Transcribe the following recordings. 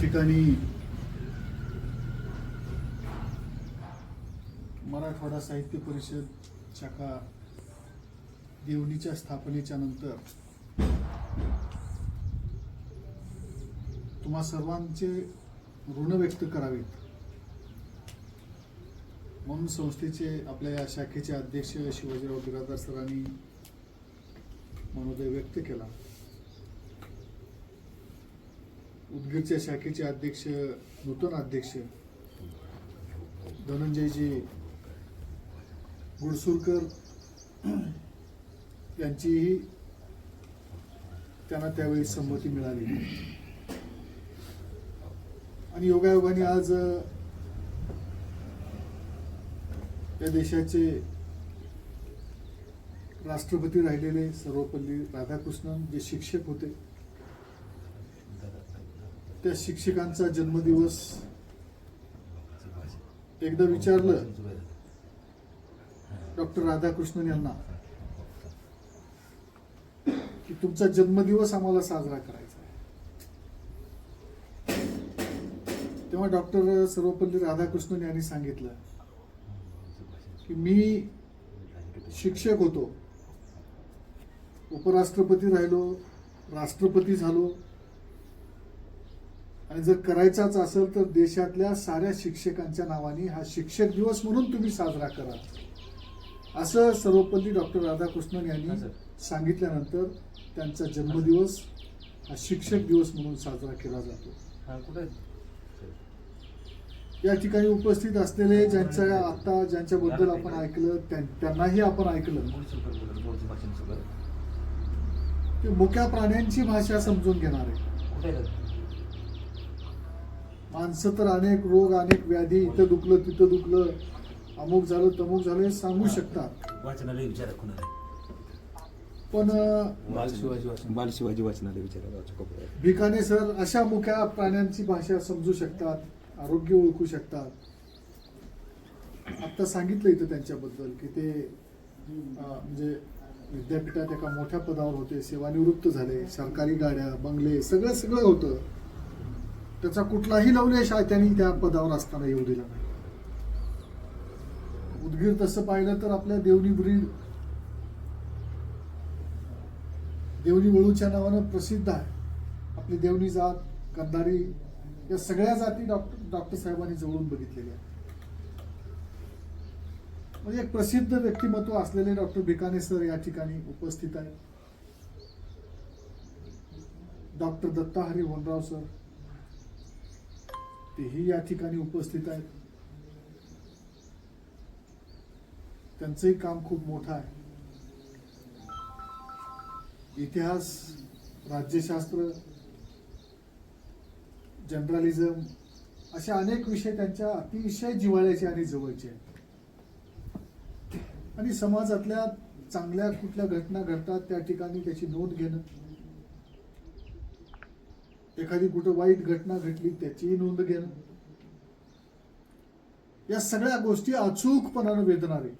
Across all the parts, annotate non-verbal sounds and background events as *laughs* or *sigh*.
ठिकाणी मराठवाडा साहित्य परिषद शाखा देवणीच्या स्थापनेच्या नंतर तुम्हा सर्वांचे ऋण व्यक्त करावेत. म्हणून संस्थेचे आपल्या या शाखेचे अध्यक्ष शिवाजीराव बिरादार सरांनी मनोदय व्यक्त केला. उदगीरच्या शाखेचे अध्यक्ष नूतन अध्यक्ष धनंजयजी गुडसुरकर यांचीही त्यांना त्यावेळी संमती मिळाली. आणि योगायोगाने आज या देशाचे राष्ट्रपती राहिलेले सर्वपल्ली राधाकृष्णन जे शिक्षक होते त्या शिक्षकांचा जन्मदिवस एकदा विचारलं. डॉक्टर राधाकृष्णन यांना की तुमचा जन्मदिवस आम्हाला साजरा करायचा आहे. तेव्हा डॉक्टर सर्वपल्ली राधाकृष्णन यांनी सांगितलं की मी शिक्षक होतो. उपराष्ट्रपती राहिलो राष्ट्रपती झालो आणि जर करायचाच असेल तर देशातल्या साऱ्या शिक्षकांच्या नावाने हा शिक्षक दिवस म्हणून तुम्ही साजरा करा. असं सर्वपल्ली डॉक्टर राधाकृष्णन यांनी सांगितल्यानंतर त्यांचा जन्मदिवस हा शिक्षक दिवस म्हणून साजरा केला जातो. या ठिकाणी उपस्थित असलेले ज्यांच्या आता ज्यांच्याबद्दल आपण ऐकलं त्यां- त्यांनाही आपण ऐकलं. ते मुक्या प्राण्यांची भाषा समजून घेणार. आहे माणसं तर अनेक रोग अनेक व्याधी इथं दुखलं तिथं दुखलं अमुक झालं तमुक झालं हे सांगू शकतात. वाचनालय विचारा पण बाल शिवाजी वाचन बाल शिवाजी वाचनालय विचारा भिकाने सर अशा मुख्या प्राण्यांची भाषा समजू शकतात आरोग्य ओळखू शकतात. आता सांगितलं इथं त्यांच्याबद्दल की ते अं, म्हणजे विद्यापीठात एका मोठ्या पदावर होते सेवानिवृत्त झाले सरकारी गाड्या बंगले सगळं सगळं होतं. त्याचा कुठलाही लवलेश आहे त्यांनी त्या पदावर असताना येऊ दिला नाही. उदगीर तसं पाहिलं तर आपल्या देवणी ब्रीड देवणी वळूच्या नावानं प्रसिद्ध आहे. आपली देवणी जात कंधारी या सगळ्या जाती डॉक्टर डॉक्टर साहेबांनी जवळून बघितलेल्या आहेत. म्हणजे एक प्रसिद्ध व्यक्तिमत्व असलेले डॉक्टर भिकाने सर या ठिकाणी उपस्थित आहेत. डॉक्टर दत्ताहरी होनराव सर तेही या ठिकाणी उपस्थित आहेत. त्यांचंही काम खूप मोठं आहे. इतिहास राज्यशास्त्र जर्नलिझम असे अनेक विषय त्यांच्या अतिशय जिव्हाळ्याचे आणि जवळचे आहेत. आणि समाजातल्या चांगल्या कुठल्या घटना घडतात त्या ठिकाणी त्याची नोंद घेणं एखादी कुठं वाईट घटना घडली त्याचीही नोंद घेणं. या सगळ्या गोष्टी अचूकपणानं वेदणारे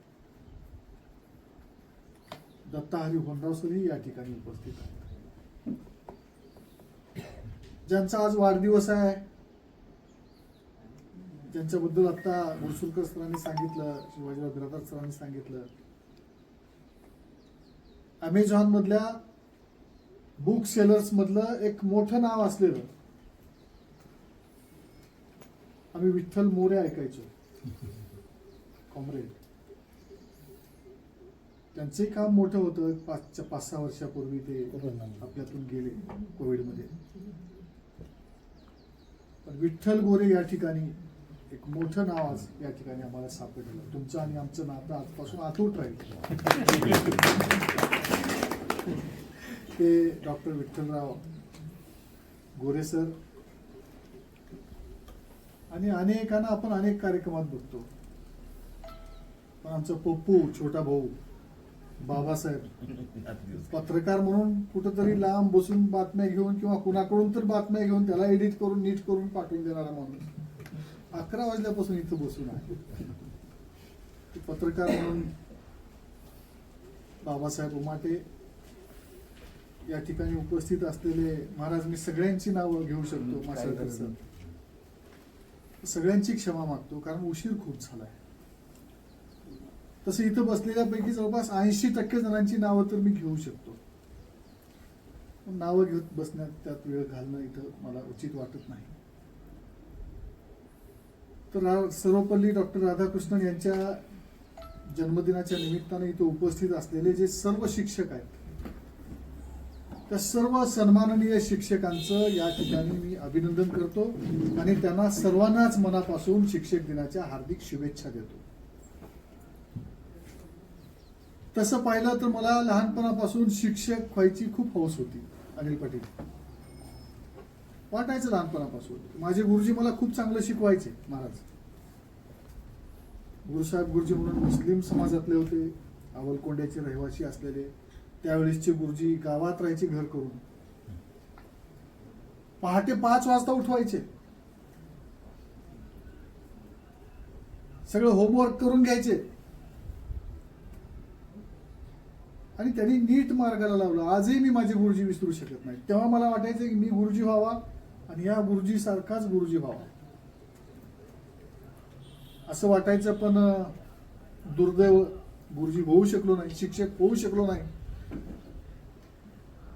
दत्ताहरी होनरावसरही या ठिकाणी उपस्थित आहेत. ज्यांचा आज वाढदिवस आहे ज्यांच्याबद्दल आता गुरसुलकर सरांनी सांगितलं शिवाजीराव बिरादार सरांनी सांगितलं अमेझॉन मधल्या बुक सेलर्स मधलं एक मोठं नाव असलेलं. आम्ही विठ्ठल मोरे ऐकायचो. कॉम्रेड. त्यांचे काम मोठं होतं. पाच पाच सहा वर्षापूर्वी ते आपल्यातून गेले कोविडमध्ये. पण विठ्ठल गोरे या ठिकाणी एक मोठं नाव आज या ठिकाणी आम्हाला सापडलेलं तुमचं आणि आमचं नातं आजपासून आतूट राहील. ते डॉक्टर विठ्ठलराव गोरे सर आणि अनेकांना आपण अनेक कार्यक्रमात बघतो. पण आमचा पप्पू छोटा भाऊ बाबासाहेब *laughs* पत्रकार म्हणून कुठंतरी लांब बसून बातम्या घेऊन किंवा कुणाकडून तर बातम्या घेऊन त्याला एडिट करून नीट करून पाठवून देणारा माणूस अकरा वाजल्यापासून इथं बसून आहे. ते पत्रकार म्हणून बाबासाहेब उमाटे या ठिकाणी उपस्थित असलेले महाराज मी सगळ्यांची नावं घेऊ शकतो हम्म, काय मासाळकर गरज सर सगळ्यांची क्षमा मागतो कारण उशीर खूप झालाय. तसं इथं बसलेल्यापैकी जवळपास ऐंशी टक्के जणांची नावं तर मी घेऊ शकतो. नावं घेत बसण्यात त्यात वेळ घालणं इथं मला उचित वाटत नाही. तर सर्वपल्ली डॉक्टर राधाकृष्णन यांच्या जन्मदिनाच्या निमित्ताने इथे उपस्थित असलेले जे सर्व शिक्षक आहेत त्या सर्व सन्माननीय शिक्षकांचं या ठिकाणी मी अभिनंदन करतो आणि त्यांना सर्वांनाच मनापासून शिक्षक दिनाच्या हार्दिक शुभेच्छा देतो. तसं पाहिलं तर मला लहानपणापासून शिक्षक व्हायची खूप हौस होती अनिल पाटील. वाटायचं लहानपणापासून. माझे गुरुजी मला खूप चांगलं शिकवायचे महाराज. गुरुसाहेब गुरुजी म्हणून मुस्लिम समाजातले होते अवलकोंड्याचे रहिवासी असलेले. त्यावेळेसचे गुरुजी गावात राहायचे घर करून. पहाटे पाच वाजता उठवायचे. सगळं होमवर्क करून घ्यायचे. आणि त्यांनी नीट मार्गाला लावलं. आजही मी माझे गुरुजी विसरू शकत नाही. तेव्हा मला वाटायचं की मी गुरुजी व्हावा आणि या गुरुजी सारखाच गुरुजी व्हावा. असं वाटायचं पण दुर्दैव गुरुजी होऊ शकलो नाही शिक्षक होऊ शकलो नाही.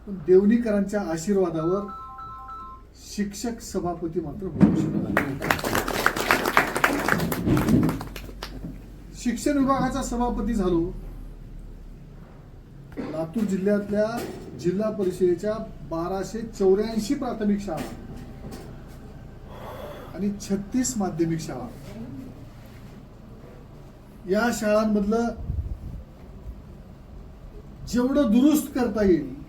देवणीकरांच्या आशीर्वादावर शिक्षक सभापती मात्र होऊ शकलो शिक्षण विभागाचा सभापती झालो. लातूर जिल्ह्यातल्या जिल्हा परिषदेच्या बाराशे चौऱ्याऐंशी प्राथमिक शाळा आणि छत्तीस माध्यमिक शाळा. या शाळांमधलं जेवढं दुरुस्त करता येईल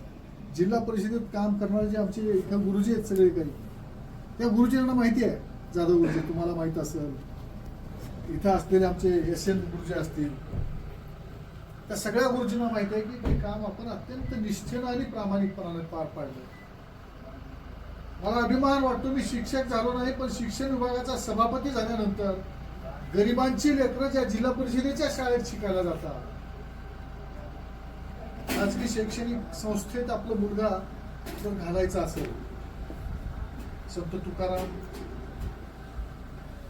जिल्हा परिषदेत काम करणारे जे आमचे इथं गुरुजी आहेत सगळे काही त्या गुरुजींना माहिती आहे जाधव गुरुजी तुम्हाला माहीत असेल. इथं असलेले आमचे एस एन गुरुजी असतील. त्या सगळ्या गुरुजींना माहिती आहे की ते काम आपण अत्यंत निष्ठेनं आणि प्रामाणिकपणाने पार पाडलं मला अभिमान वाटतो मी शिक्षक झालो नाही पण शिक्षण विभागाचा सभापती झाल्यानंतर गरिबांची लेकरं ज्या जिल्हा परिषदेच्या शाळेत शिकायला जातात खाजगी शैक्षणिक संस्थेत आपला मुलगा जर घालायचा असेल संत तुकाराम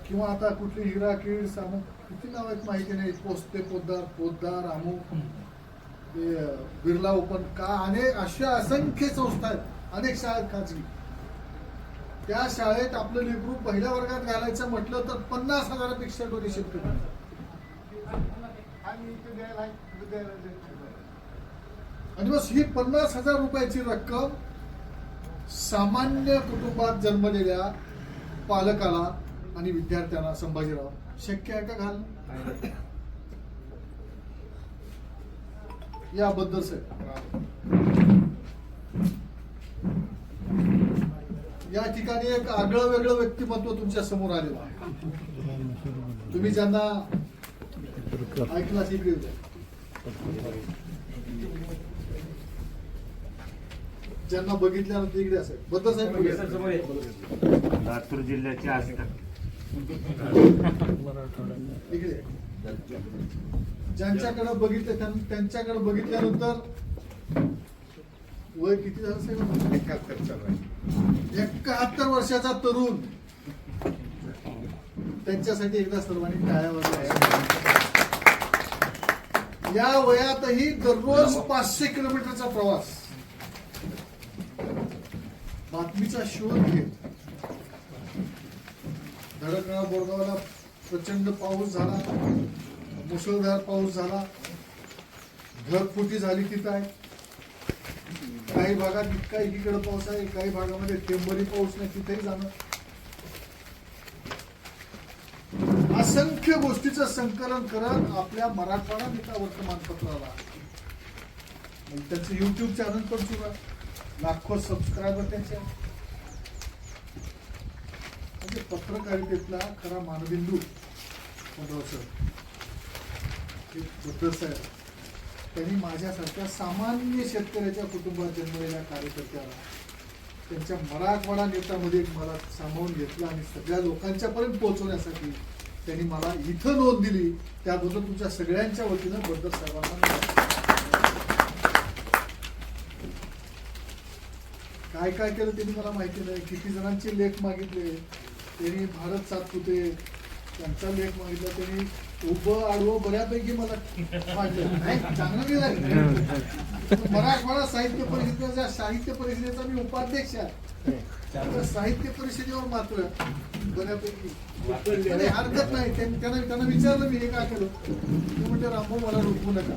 किंवा आता कुठली हिरा केळ सामू किती नाव आहेत माहिती नाही पोस्ते पोद्दार पोद्दार अमुक बिर्ला ओपन का अनेक अशा असंख्य संस्था आहेत अनेक शाळेत खाजगी. त्या शाळेत आपलं लेकरू पहिल्या वर्गात घालायचं म्हटलं तर पन्नास हजारापेक्षा डोनेशन करणार आणि बस ही पन्नास हजार रुपयाची रक्कम सामान्य कुटुंबात जन्मलेल्या पालकाला आणि विद्यार्थ्यांना संभाजीराव. शक्य आहे का घाल? याबद्दल साहेब या ठिकाणी एक आगळं वेगळं व्यक्तिमत्व तुमच्यासमोर आलेलं आहे. तुम्ही ज्यांना ऐकला इकडे ज्यांना बघितल्यानंतर इकडे असेल. बद्दल साहेब. लातूर जिल्ह्याचे आस्था इकडे. ज्यांच्याकडे बघितलं त्यां- त्यांच्याकडे बघितल्यानंतर वय किती झालं साहेब? एकाहत्तर वर्षाचा तरुण. त्यांच्यासाठी एकदा सर्वांनी टाळ्या या वयातही दररोज पाचशे किलोमीटरचा प्रवास. बातमीचा शोध घेत. धडकळा बोरगावला प्रचंड पाऊस झाला. मुसळधार पाऊस झाला. ढगफुटी झाली तिथं आहे. काही भागात इतका एकीकडे पाऊस आहे काही भागामध्ये टेंबरी पाऊस नाही तिथेही जाणं असंख्य गोष्टीचं संकलन करत आपल्या मराठवाडा नेता वर्तमानपत्राला. त्याचं युट्यूब चॅनल पण सुरू आहे. लाखो सबस्क्रायबर त्यांचे. म्हणजे पत्रकारितेतला खरा मानबिंदू पंधरा सर. हे साहेब त्यांनी माझ्यासारख्या सामान्य शेतकऱ्याच्या कुटुंबात जन्मलेल्या कार्यकर्त्याला त्यांच्या मराठवाडा नेत्यामध्ये मला सामावून घेतलं आणि सगळ्या लोकांच्या पर्यंत पोहोचवण्यासाठी त्यांनी मला इथं नोंद दिली. त्याबद्दल तुमच्या सगळ्यांच्या वतीनं बद्दल साहेबांना काय काय केलं त्यांनी मला माहिती नाही किती जणांचे लेख मागितले. त्यांनी भारत सातपुते त्यांचा लेख मागितला. त्यांनी उभं आडवं बऱ्यापैकी मला चांगलं नाही मराठवाडा साहित्य परिषदेच्या साहित्य परिषदेचा मी उपाध्यक्ष आहे. तर साहित्य परिषदेवर मात्र बऱ्यापैकी हरकत नाही. त्यांना त्यांना विचारलं मी हे काय केलं? ते म्हणजे रामभाऊ मला रोखू नका.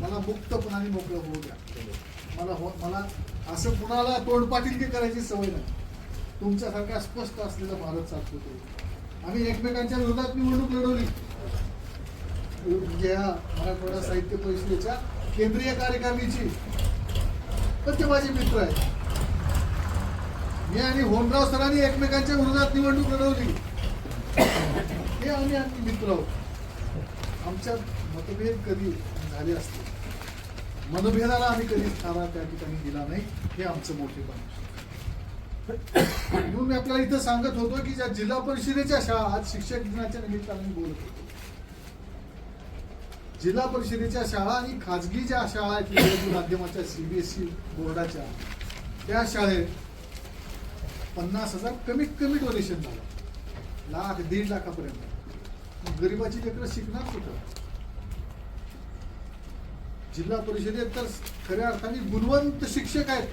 मला मुक्तपणाने मोकळं होऊ द्या. मला हो मला असं कुणाला तोंडपाटील की करायची सवय नाही. तुमच्यासारखा स्पष्ट असलेला भारत साधतो तो. आम्ही एकमेकांच्या विरोधात निवडणूक लढवली. म्हणजे ह्या मराठवाडा साहित्य परिषदेच्या केंद्रीय कार्यकारिणीची. पण ते माझे मित्र आहेत. मी आणि होमराव सरांनी एकमेकांच्या विरोधात निवडणूक लढवली. हे आम्ही आम्ही मित्र आहोत. आमच्यात मतभेद कधी झाले असते मनभेदाला आम्ही कधी थारा त्या ठिकाणी दिला नाही. हे आमचं मोठेपण म्हणून मी आपल्याला इथं सांगत होतो की ज्या जिल्हा परिषदेच्या शाळा आज शिक्षक दिनाच्या निमित्ताने बोलत होतो. जिल्हा परिषदेच्या शाळा आणि खाजगी ज्या शाळा आहेत इंग्रजी माध्यमाच्या सीबीएसई बोर्डाच्या त्या शाळेत पन्नास हजार कमीत कमी डोनेशन झालं. लाख दीड लाखापर्यंत. गरिबाची लेकरं शिकणार कुठं? जिल्हा परिषदेत तर खऱ्या अर्थाने गुणवंत शिक्षक आहेत.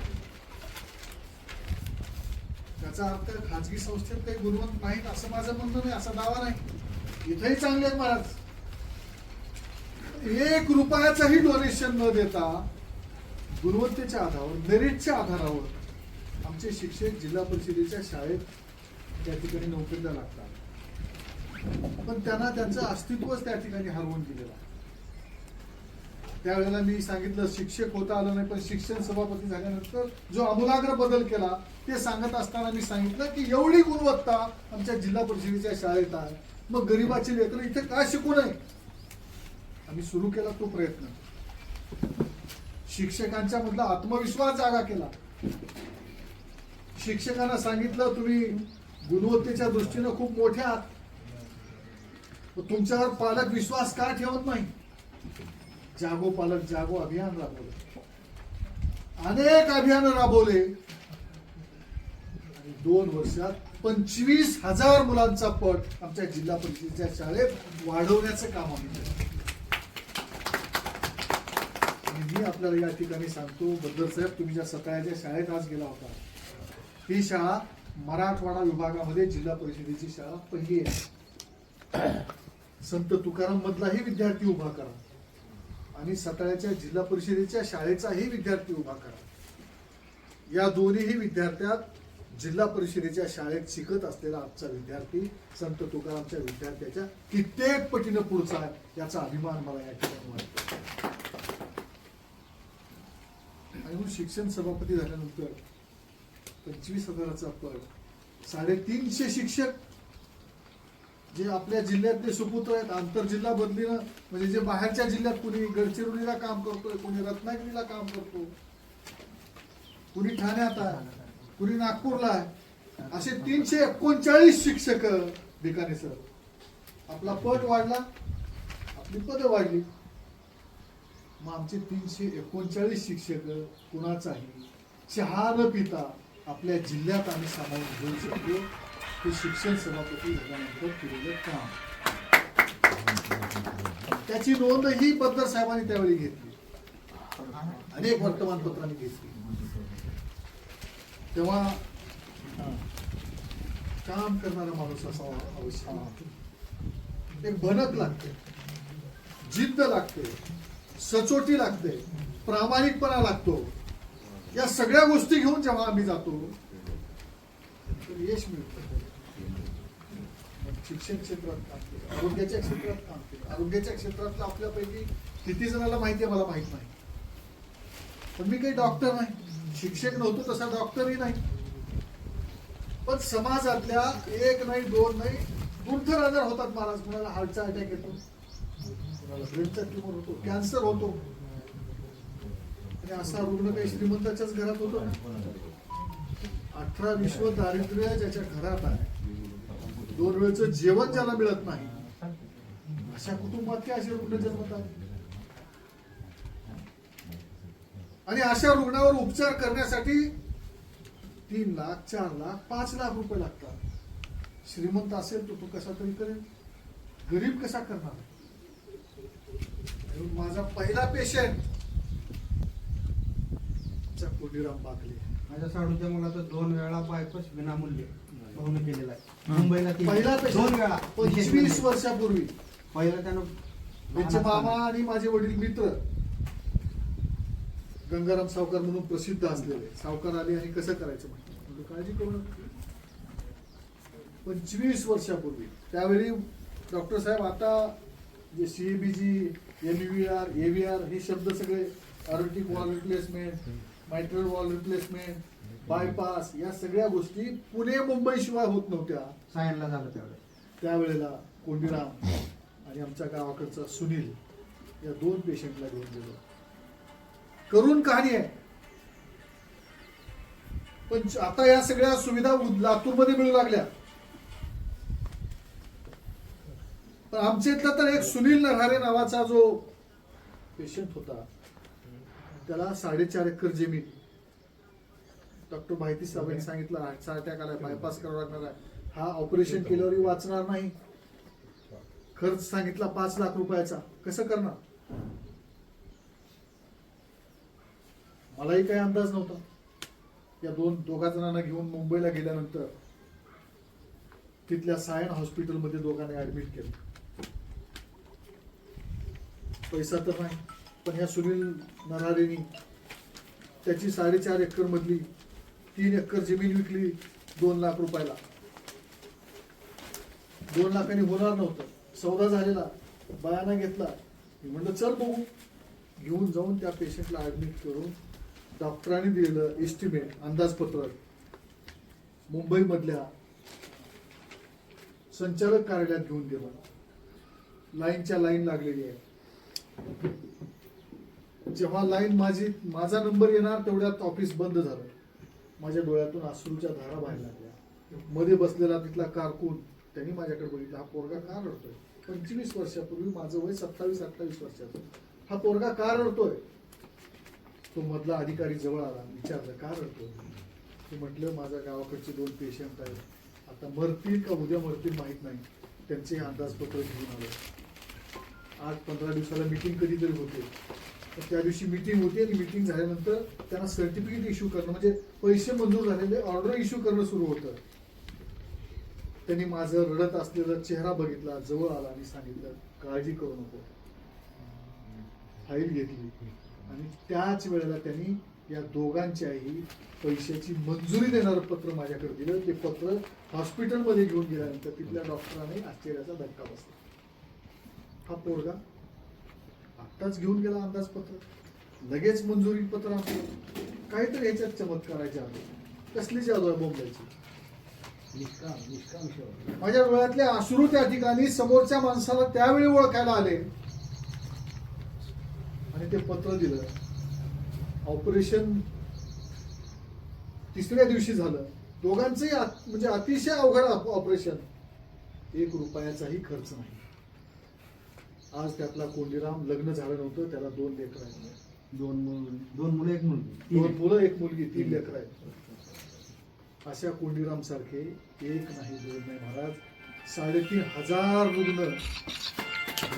त्याचा अर्थ खाजगी संस्थेत काही गुणवंत नाहीत असं माझं म्हणणं नाही असा दावा नाही. इथंही चांगले आहेत महाराज. एक रुपयाचंही डोनेशन न देता गुणवत्तेच्या आधारावर मेरिटच्या आधारावर आमचे शिक्षक जिल्हा परिषदेच्या शाळेत त्या ठिकाणी नोकरीला लागतात. पण त्यांना त्यांचं अस्तित्वच त्या ठिकाणी हरवून दिलेलं आहे. त्यावेळेला मी सांगितलं शिक्षक होता आलं नाही पण शिक्षण सभापती झाल्यानंतर जो आमूलाग्र बदल केला ते सांगत असताना मी सांगितलं की एवढी गुणवत्ता आमच्या जिल्हा परिषदेच्या शाळेत आहे. मग गरिबाची लेकरं इथे का शिकू नये? आम्ही सुरू केला तो प्रयत्न. शिक्षकांच्या मधला आत्मविश्वास जागा केला. शिक्षकांना सांगितलं तुम्ही गुणवत्तेच्या दृष्टीनं खूप मोठ्या आहात. तुमच्यावर पालक विश्वास का ठेवत नाही? जागो पालक जागो अभियान राबवलं. अनेक अभियान राबवले. आणि दोन वर्षात पंचवीस हजार मुलांचा पट आमच्या जिल्हा परिषदेच्या शाळेत वाढवण्याचं काम आम्ही केलं. मी आपल्याला या ठिकाणी सांगतो बद्दल साहेब तुम्ही ज्या सकाळच्या शाळेत आज गेला होता ही शाळा मराठवाडा विभागामध्ये जिल्हा परिषदेची शाळा पहिली आहे. संत तुकाराम मधलाही विद्यार्थी उभा करा. आणि सताळ्याच्या जिल्हा परिषदेच्या शाळेचाही विद्यार्थी उभा करा. या दोन्हीही विद्यार्थ्यात जिल्हा परिषदेच्या शाळेत शिकत असलेला आजचा विद्यार्थी संत तुकारामच्या विद्यार्थ्याच्या कित्येक पटीनं पुढचा आहे याचा अभिमान मला या ठिकाणी वाटतो. आणि म्हणून शिक्षण सभापती झाल्यानंतर पंचवीस हजाराचा पद साडेतीनशे शिक्षक जे आपल्या जिल्ह्यातले सुपुत्र आहेत आंतरजिल्हा बदलीनं म्हणजे जे बाहेरच्या जिल्ह्यात कुणी गडचिरोलीला काम करतोय कुणी रत्नागिरीला काम करतो कुणी ठाण्यात आहे कुणी नागपूरला आहे असे तीनशे एकोणचाळीस शिक्षक ठिकाणी सर आपला पट वाढला आपली पदं वाढली. मग आमचे तीनशे एकोणचाळीस शिक्षक कुणाचाही चहा न पिता आपल्या जिल्ह्यात आम्ही सामावून घेऊ शकतो. हे शिक्षण सभापती झाल्यानंतर केलेलं काम त्याची नोंद ही पद्धत साहेबांनी त्यावेळी घेतली अनेक वर्तमानपत्रांनी घेतली तेव्हा काम करणारा माणूस असावा आवश्यक एक भनक लागते जिद्द लागते सचोटी लागते प्रामाणिकपणा लागतो या सगळ्या गोष्टी घेऊन जेव्हा आम्ही जातो तर यश मिळतं. शिक्षण क्षेत्रात काम केलं आरोग्याच्या क्षेत्रात काम केलं. आरोग्याच्या क्षेत्रातलं आपल्यापैकी किती जणाला माहिती आहे मला माहीत नाही. पण मी काही डॉक्टर नाही. शिक्षक नव्हतो तसा डॉक्टरही नाही. पण समाजातल्या एक नाही दोन नाही दुर्धर आजार होतात महाराज. कुणाला हार्टचा अटॅक येतो कुणाला ब्रेनचा ट्युमर होतो कॅन्सर होतो. आणि असा रुग्ण काही श्रीमंताच्याच घरात होतो ना. अठरा विश्व दारिद्र्य ज्याच्या घरात आहे दोन वेळचं जेवण ज्याला मिळत नाही. अशा कुटुंबात असे रुग्ण जन्मतात. आणि अशा रुग्णावर उपचार करण्यासाठी तीन लाख चार लाख पाच लाख रुपये लागतात. श्रीमंत असेल तर तो कसा तरी करेल? गरीब कसा करणार? माझा पहिला पेशंट कोडीराम बागले. माझ्या साडूच्या मुलाचं दोन वेळा बायपास विनामूल्य. केलेला आहे. मुंबईला तीन- पहिला दोन वेळा. पंचवीस वर्षापूर्वी. पहिला त्यानं त्यांचे मामा आणि माझे वडील मित्र. गंगाराम सावकार म्हणून प्रसिद्ध असलेले. सावकार आले आणि कसं करायचं म्हटलं? म्हणलं, काळजी करू नका. पंचवीस वर्षापूर्वी. त्यावेळी डॉक्टर साहेब आता जे सीएबीजी एनव्हीआर एव्हीआर हे शब्द सगळे aortic valve replacement mitral valve replacement bypass या सगळ्या गोष्टी पुणे मुंबई शिवाय होत नव्हत्या. सायनला झालं त्यावेळेस. त्यावेळेला कोंडीराम आणि आमच्या गावाकडचा सुनील या दोन पेशंटला घेऊन गेलो. करून कहाणी आहे. पण आता या सगळ्या सुविधा लातूरमध्ये मिळू लागल्या. पण आमच्या इथला तर एक सुनील नरहारे नावाचा जो पेशंट होता त्याला साडेचार एकर जमीन. डॉक्टर माहिती साहेबांनी सांगितलं हार्टचा अटॅक आलाय बायपास करावा लागणार आहे. हा ऑपरेशन केल्यावरही वाचणार नाही. खर्च सांगितला पाच लाख रुपयाचा. कसं करणार? मलाही काही अंदाज नव्हता. या दोन दोघा जणांना घेऊन मुंबईला गेल्यानंतर तिथल्या सायन हॉस्पिटलमध्ये दोघांना ऍडमिट केलं. पैसा तर नाही. पण ह्या सुनील नरारेनी त्याची साडेचार एकर मधली तीन एकर जमीन विकली दोन लाख रुपयाला. दोन लाखांनी होणार नव्हतं. सौदा झालेला. बायाना घेतला. मी म्हणलं चल बघू. घेऊन जाऊन त्या पेशंटला ऍडमिट करून डॉक्टरांनी दिलेलं एस्टिमेट अंदाजपत्रक मुंबईमधल्या संचालक कार्यालयात घेऊन गेलं. लाईनच्या लाईन लागलेली आहे. जेव्हा लाईन माझी माझा नंबर येणार तेवढ्यात ऑफिस बंद झालं. माझ्या डोळ्यातून अश्रूच्या धारा बाहेर लागल्या. मध्ये बसलेला तिथला कारकून त्यांनी माझ्याकडे बघितलं. हा पोरगा का रडतोय? पंचवीस वर्षापूर्वी माझं वय सत्तावीस अठ्ठावीस वर्षाचं. हा पोरगा का रडतोय? तो मधला अधिकारी जवळ आला. विचारलं का रडतोय? ते म्हटलं माझ्या गावाकडचे दोन पेशंट आहेत. आता मरतील का उद्या मरतील माहीत नाही. त्यांचे अंदाजपत्र घेऊन आलो आठ पंधरा दिवसाला मिटिंग कधीतरी होते. त्या दिवशी मिटिंग होती आणि मिटिंग झाल्यानंतर त्यांना सर्टिफिकेट इश्यू करणं म्हणजे पैसे मंजूर झालेले ऑर्डर इश्यू करणं सुरू होतं. त्यांनी माझं रडत असलेला चेहरा बघितला जवळ आला आणि सांगितलं काळजी करू नको. फाईल घेतली. आणि त्याच वेळेला त्यांनी या दोघांच्याही पैशाची मंजुरी देणारं पत्र माझ्याकडे दिलं. ते पत्र हॉस्पिटलमध्ये घेऊन गेल्यानंतर तिथल्या डॉक्टरांनी आश्चर्याचा धक्का बसला. हा पोरगा आत्ताच घेऊन गेला अंदाजपत्र. लगेच मंजुरी पत्र आणलं काहीतरी ह्याच्यात चमत्कारायचे आहे कसली जादू आहे बोंबलायची निष्काम निष्काम माझ्या डोळ्यातले अश्रू त्या ठिकाणी समोरच्या माणसाला त्यावेळी ओळखायला आले. आणि ते पत्र दिलं. ऑपरेशन तिसऱ्या दिवशी झालं. दोघांचंही म्हणजे अतिशय अवघड ऑप- ऑपरेशन. एक रुपयाचाही खर्च नाही. आज त्यातला कोंडीराम लग्न झालं नव्हतं त्याला दोन लेकर आहेत. दोन मुलं दोन मुलं एक मुलगी. दोन. मुलं एक मुलगी तीन लेकर आहेत. अशा कोंडीराम सारखे एक नाही दोन नाही महाराज. साडेतीन हजार रुग्ण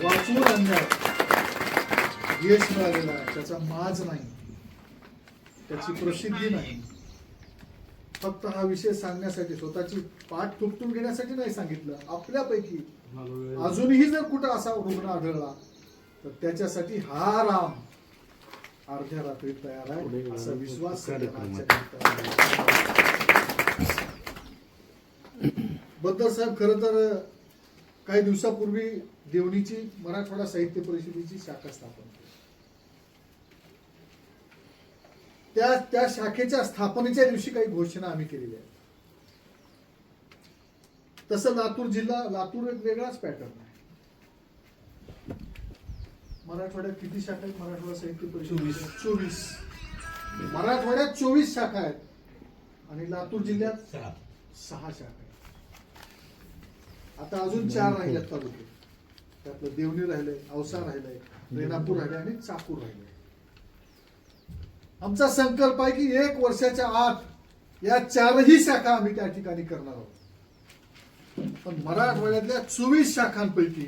वाचवून आणण्यात यश मिळालेला आहे. त्याचा माज नाही. त्याची प्रसिद्धी नाही. फक्त हा विषय सांगण्यासाठी स्वतःची पाठ थुपटून घेण्यासाठी नाही सांगितलं. आपल्यापैकी अजूनही जर कुठं असा रुग्ण आढळला तर त्याच्यासाठी हा राम अर्ध्या रात्री तयार आहे असा विश्वासबद्दल साहेब खर तर काही दिवसापूर्वी देवणीची मराठवाडा साहित्य परिषदेची शाखा स्थापन केली. त्या त्या शाखेच्या स्थापनेच्या दिवशी काही घोषणा आम्ही केलेल्या आहेत. तसं लातूर जिल्हा लातूर एक वेगळाच पॅटर्न आहे. मराठवाड्यात किती शाखा आहेत? मराठवाडा साहित्य परिषद चोवीस. मराठवाड्यात चोवीस शाखा आहेत आणि लातूर जिल्ह्यात सहा. शाखा आहेत. आता अजून चार राहिल्यात तालुके. त्यातलं देवणी राहिलंय औसा राहिलंय रेणापूर राहिले आणि चाकूर राहिले आमचा संकल्प आहे की एक वर्षाच्या आत या चारही शाखा आम्ही त्या ठिकाणी करणार आहोत. पण मराठवाड्यातल्या चोवीस शाखांपैकी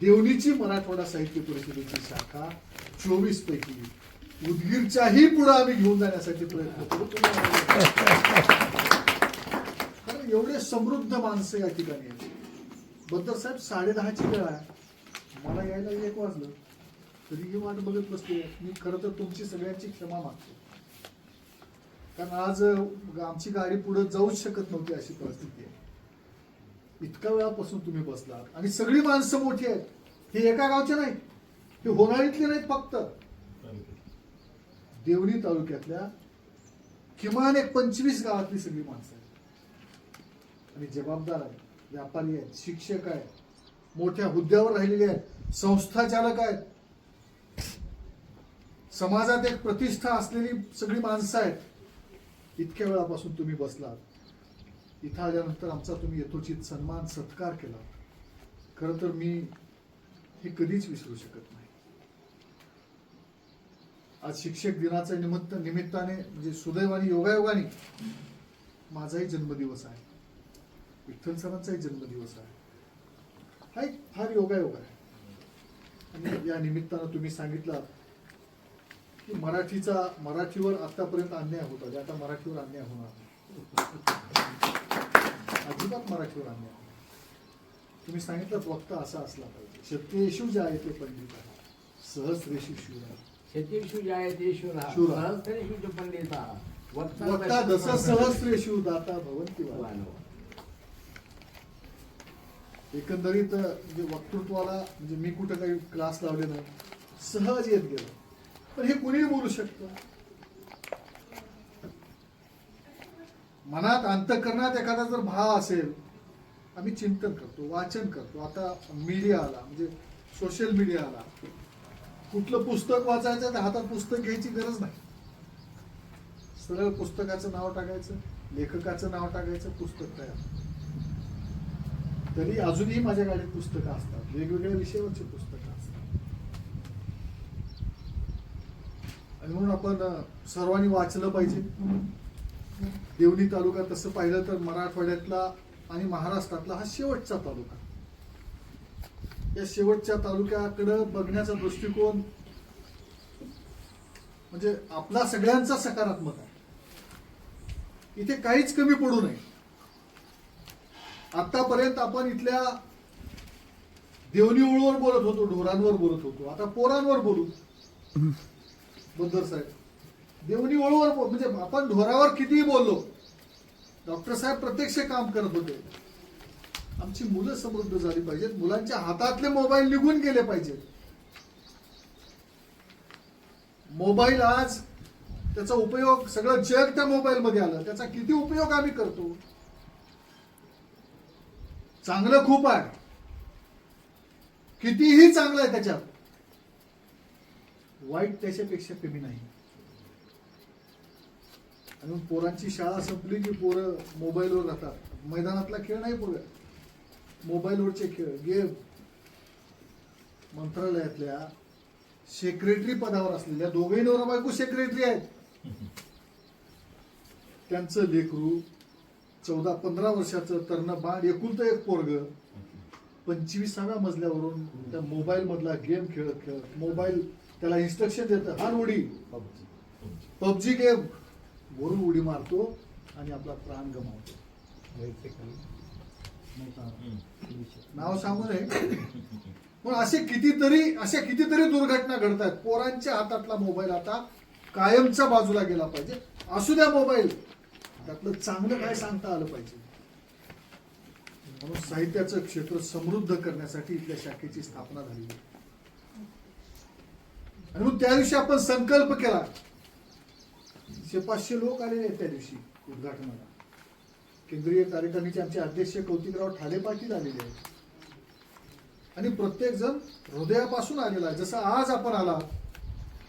देवणीची मराठवाडा साहित्य परिषदेची शाखा चोवीस पैकी उदगीरच्याही पुढे आम्ही घेऊन जाण्यासाठी प्रयत्न करू. कारण एवढे समृद्ध माणसं या ठिकाणी आहेत. बद्दल साहेब साडे दहाची वेळ आहे. मला यायला एक वाजलं. तरी ही वाट बघत बसते मी खरं तर तुमची सगळ्यांची क्षमा मागतो. कारण आज आमची गाडी पुढे जाऊच शकत नव्हती अशी परिस्थिती आहे. इतक्या वेळापासून तुम्ही बसलात. आणि सगळी माणसं मोठी आहेत. हे एका गावचे नाही हे होणारीतले नाहीत फक्त. देवणी तालुक्यातल्या किमान एक पंचवीस गावातली सगळी माणसं आहेत. आणि जबाबदार आहेत व्यापारी आहेत शिक्षक आहेत मोठ्या हुद्द्यावर राहिलेले आहेत संस्थाचालक आहेत. समाजात एक प्रतिष्ठा असलेली सगळी माणसं आहेत इतक्या वेळापासून तुम्ही बसलात. इथं आल्यानंतर आमचा तुम्ही यथोचित सन्मान सत्कार केला. खरं तर मी हे कधीच विसरू शकत नाही. आज शिक्षक दिनाच्या निमित्त निमित्ताने म्हणजे सुदैवाने योगायोगाने माझाही जन्मदिवस आहे. विठ्ठल सरांचाही जन्मदिवस आहे. हा एक फार योगायोग आहे. आणि या निमित्तानं तुम्ही सांगितलं की मराठीचा मराठीवर आतापर्यंत अन्याय होता जे आता मराठीवर अन्याय होणार. अजिबात मराठीवर अन्याय. तुम्ही सांगितलं वक्ता असा असला पाहिजे. सत्येशू जे आहे ते पंडित आहे सहस्रेशू शिव आहे शतीषु जायते शुरा शुरा. सहस्रेषु च पंडिता वक्ता दस सहस्रेशू दाता भवंती वा. एकंदरीत म्हणजे वक्तृत्वाला म्हणजे मी कुठं काही क्लास लावले नाही. सहज येत गेलो. तर हे कुणीही बोलू शकतो. मनात अंतकरणात एखादा जर भाव असेल आम्ही चिंतन करतो वाचन करतो. आता मीडिया आला म्हणजे सोशल मीडिया आला. कुठलं पुस्तक वाचायचं तर हातात पुस्तक घ्यायची गरज नाही. सरळ पुस्तकाचं नाव टाकायचं लेखकाचं नाव टाकायचं पुस्तक तयार. तरी अजूनही माझ्या गाडीत पुस्तकं असतात. वेगवेगळ्या विषयावरची पुस्तकं असतात आणि म्हणून आपण सर्वांनी वाचलं पाहिजे. देवणी तालुका तसं पाहिलं तर मराठवाड्यातला आणि महाराष्ट्रातला हा शेवटचा तालुका. या शेवटच्या तालुक्याकडं बघण्याचा दृष्टिकोन म्हणजे आपला सगळ्यांचा सकारात्मक आहे. इथे काहीच कमी पडू नये. आतापर्यंत आपण इथल्या देवणी उळवर बोलत होतो ढोरांवर बोलत होतो. आता पोरांवर बोलू. बुद्धर साहेब. देवणी ओळवर म्हणजे आपण ढोरावर कितीही बोललो डॉक्टर साहेब प्रत्यक्ष काम करत होते. आमची मुलं समृद्ध झाली पाहिजेत मुलांच्या हातातले मोबाईल निघून गेले पाहिजेत. मोबाईल आज त्याचा उपयोग सगळं जग त्या मोबाईलमध्ये आलं. त्याचा किती उपयोग आम्ही करतो? चांगलं खूप आहे. कितीही चांगलं आहे त्याच्यात वाईट त्याच्यापेक्षा कमी नाही. आणि पोरांची शाळा संपली की पोरं मोबाईलवर राहतात. मैदानातला खेळ नाही पोरं. मोबाईलवरचे खेळ गेम. मंत्रालयातल्या सेक्रेटरी पदावर असलेल्या दोघेही नवरा बायको सेक्रेटरी आहेत त्यांचं लेकरू चौदा पंधरा वर्षाचं तरण बाळ एकुलतं एक पोरग पंचवीसाव्या मजल्यावरून त्या मोबाईल मधला गेम खेळत खेळत मोबाईल त्याला इन्स्ट्रक्शन देतं हार उडी. पबजी. पबजी गेम वरून उडी मारतो आणि आपला प्राण गमावतो. नाव सांगू नये. पण असे कितीतरी अशा कितीतरी दुर्घटना घडतात. पोरांच्या हातातला मोबाईल आता कायमच्या बाजूला गेला पाहिजे. असू द्या मोबाईल त्यातलं चांगलं काय सांगता आलं पाहिजे? म्हणून साहित्याचं क्षेत्र समृद्ध करण्यासाठी इथल्या शाखेची स्थापना झाली आणि मग त्या दिवशी आपण संकल्प केला. शे पाचशे लोक आलेले आहेत त्या दिवशी उद्घाटनाला. केंद्रीय कार्यकारिणीचे आमचे अध्यक्ष कौतिकराव ठाले पाटील आलेले आहेत. आणि प्रत्येक जण हृदयापासून आलेला आहे. जसं आज आपण आला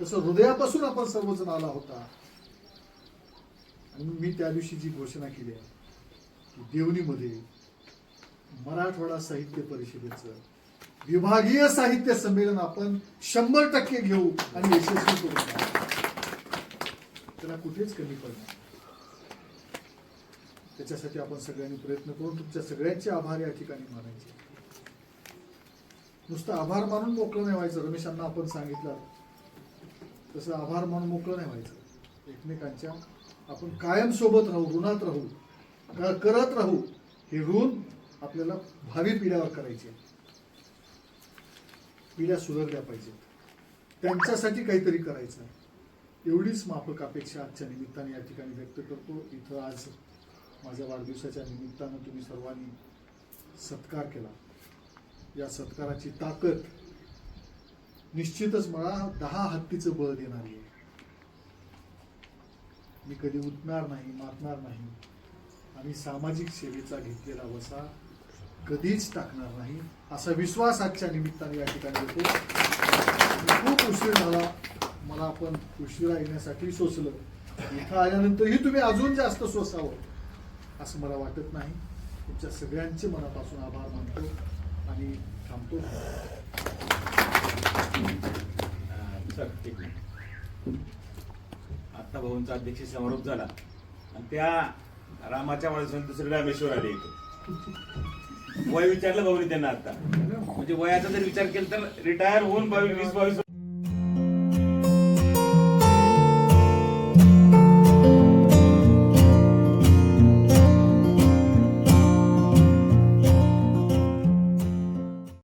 तसं हृदयापासून आपण सर्वजण आला होता. आणि मी त्या दिवशी जी घोषणा केली आहे की देवणीमध्ये मराठवाडा साहित्य परिषदेचं विभागीय साहित्य संमेलन आपण शंभर टक्के घेऊ आणि यशस्वी करू. त्याला कुठेच कमी पडणार त्याच्यासाठी आपण सगळ्यांनी प्रयत्न करून तुमच्या सगळ्यांचे आभार या ठिकाणी मानायचे. नुसतं आभार मानून मोकळं नाही व्हायचं रमेशांना आपण सांगितलं. तसं आभार मानून मोकळं नाही व्हायचं. एकमेकांच्या आपण कायम सोबत राहू ऋणात राहू करत राहू हे ऋण आपल्याला भावी पिढ्यावर करायचे. पिढ्या सुधारल्या पाहिजेत. त्यांच्यासाठी काहीतरी करायचं आहे. एवढीच माफक अपेक्षा आजच्या निमित्ताने या ठिकाणी व्यक्त करतो. इथं आज माझ्या वाढदिवसाच्या निमित्तानं तुम्ही सर्वांनी सत्कार केला. या सत्काराची ताकद निश्चितच मला दहा हत्तीचं बळ देणारी आहे. मी कधी उठणार नाही मारणार नाही. आणि सामाजिक सेवेचा घेतलेला वसा कधीच टाकणार नाही असा विश्वास आजच्या निमित्ताने या ठिकाणी येतो. खूप उशीर झाला मला आपण उशिरा येण्यासाठी सोसलं इथं आल्यानंतरही तुम्ही अजून जास्त सोसावं असं मला वाटत नाही. तुमच्या सगळ्यांचे मनापासून आभार मानतो आणि थांबतो. आत्ता भाऊंचा अध्यक्ष समारोप झाला. आणि त्या रामाच्या वाढदिवसाने दुसरे रामेश्वर आले इथे. वय विचारलं भाऊनी त्यांना आता. म्हणजे वयाचा जर विचार केला तर रिटायर होऊन बावीस वीस बावीस